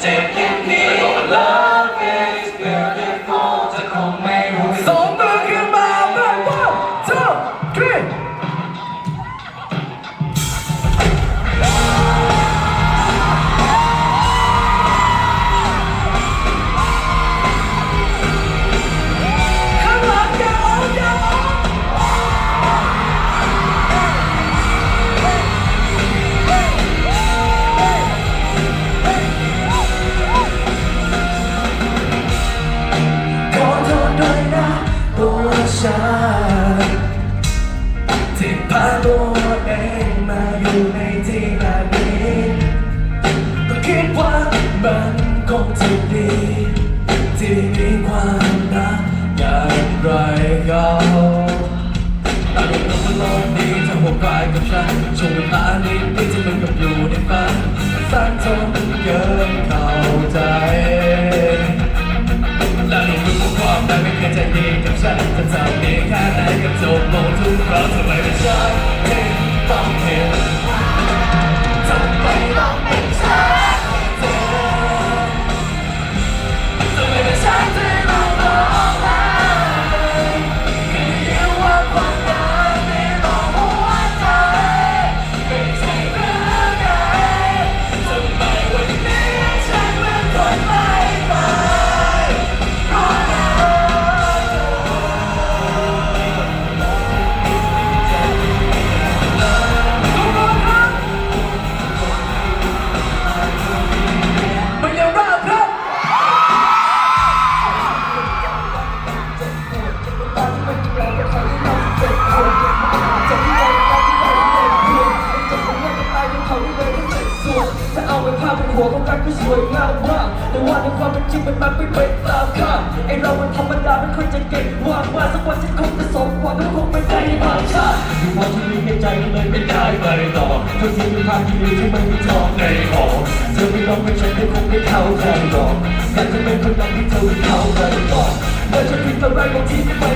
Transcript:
เจ็ คดีที่มีความรักอย่างไรก็ตาลุกลุกมันลกดีเธอหัวกายกับฉันช่วงเวลานี้ที่จะเป็นกับอยู่ในฝันสั้นจนเกินเข้าใจและหนูรู้ว่าความรักไม่เคยใจดีกับฉันจะทำดีแค่ไหนกับจบลงทุกครั้งทำไม ที่มันมันไม่เป็นตามคาดไอเรามันธรรมดาไม่ค่อยจะเก่งวากมาสักวันฉันคงจะสมหวังและคงเป็นใจในบางชาติอยู่วันที่มีในใจก็เลยไม่ได้ไปต่อเท่งที่มีภาพที่ดีที่มันมีทองในหอเธอไม่ลองไม่ใช่ไม่คงไม่เข้าใจหรอกอยากจะเป็นคนดังที่เธอไม่เข้าใจหรอกเมื่อฉันผิดอะไรบางทีก็ไปกับความรัก